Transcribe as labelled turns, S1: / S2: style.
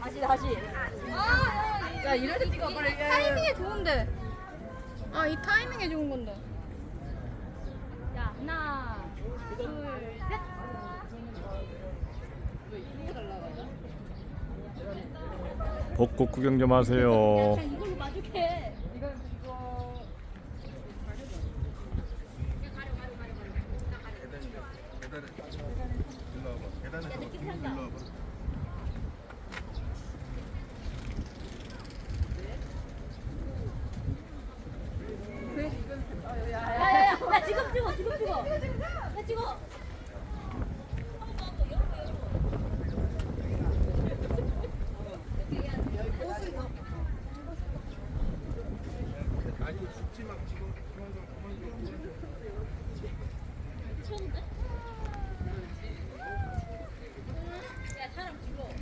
S1: 다시 다시.
S2: 야 이럴 때 찍어 빨리. 타이밍이 좋은데. 아 이 타이밍이 좋은 건데.
S1: 자 하나 둘 셋.
S3: 벚꽃 구경 좀 하세요.
S1: 그냥 이걸로 마주해
S2: 이거.
S1: 야야야, 야 지금 찍어, 지금 찍어. 야 찍어.
S4: 아니 죽지 마. 지금 그만 좀 그만 좀